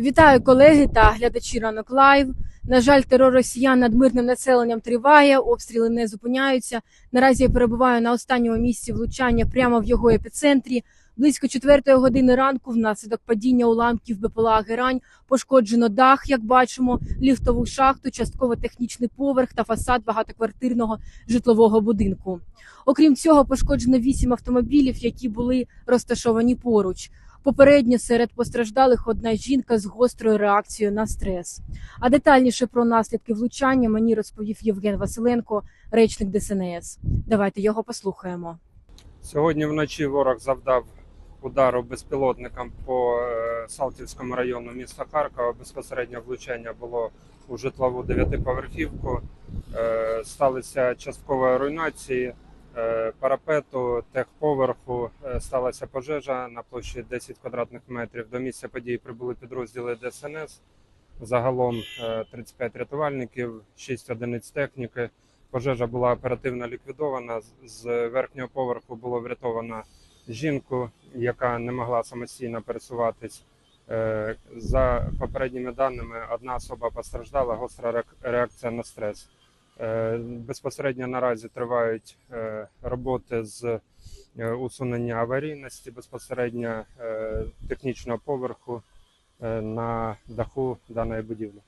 Вітаю колеги та глядачі ранок лайв. На жаль, терор росіян над мирним населенням триває, обстріли не зупиняються. Наразі я перебуваю на останньому місці влучання прямо в його епіцентрі. Близько четвертої години ранку, внаслідок падіння уламків БПЛА Герань, пошкоджено дах, як бачимо, ліфтову шахту, частково технічний поверх та фасад багатоквартирного житлового будинку. Окрім цього, пошкоджено вісім автомобілів, які були розташовані поруч. Попередньо серед постраждалих одна жінка з гострою реакцією на стрес. А детальніше про наслідки влучання мені розповів Євген Василенко, речник ДСНС. Давайте його послухаємо. Сьогодні вночі ворог завдав удару безпілотникам по е, Салтівському району міста Харкова. Безпосередньо влучання було у житлову дев'ятиповерхівку. Е, Сталися часткові руйнації парапету, техповерху. Е, Сталася пожежа на площі 10 квадратних метрів. До місця події прибули підрозділи ДСНС. Загалом е, 35 рятувальників, 6 одиниць техніки. Пожежа була оперативно ліквідована. З- верхнього поверху було врятовано жінку, яка не могла самостійно пересуватись. Е, За попередніми даними, одна особа постраждала, гостра реак- реакція на стрес. Е, Безпосередньо наразі тривають е, роботи з е, усунення аварійності безпосередньо технічного поверху на даху даної будівлі.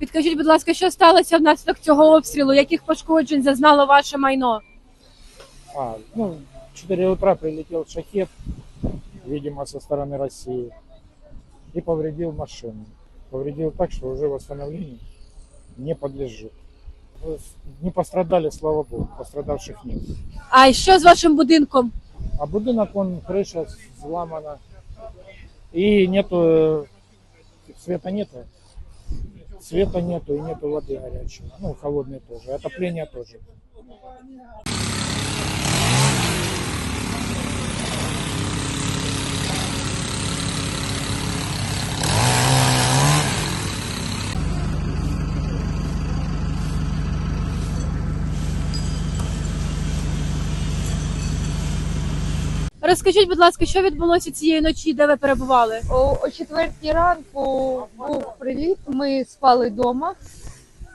Підкажіть, будь ласка, що сталося внаслідок цього обстрілу? Яких пошкоджень зазнало ваше майно? А, ну, в 4 утра прилетел шахет, видимо, со стороны России, и повредил машину. Повредил так, что уже восстановлению не подлежит. Ну, Не пострадали, слава богу, пострадавших нет. А і що з вашим будинком? А будинок, он, крыша взломана, и нету, э, света нету, света нету, и нету воды горячей, ну, холодной тоже, отопления тоже. Розкажіть, будь ласка, що відбулося цієї ночі, де ви перебували? О, о четвертій ранку був приліт. Ми спали вдома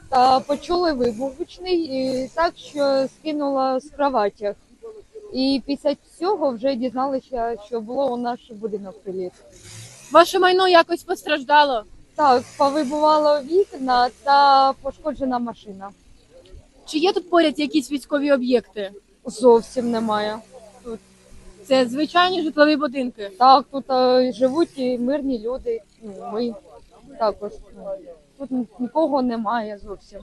та почули вибух гучний, і так що скинула з кроватях. І після цього вже дізналися, що було у наш будинок приліт. Ваше майно якось постраждало? Так, повибувало вікна та пошкоджена машина. Чи є тут поряд якісь військові об'єкти? Зовсім немає. Це звичайні житлові будинки. Так, тут е, живуть і мирні люди. Ну, ми також. ну, Тут нікого немає зовсім.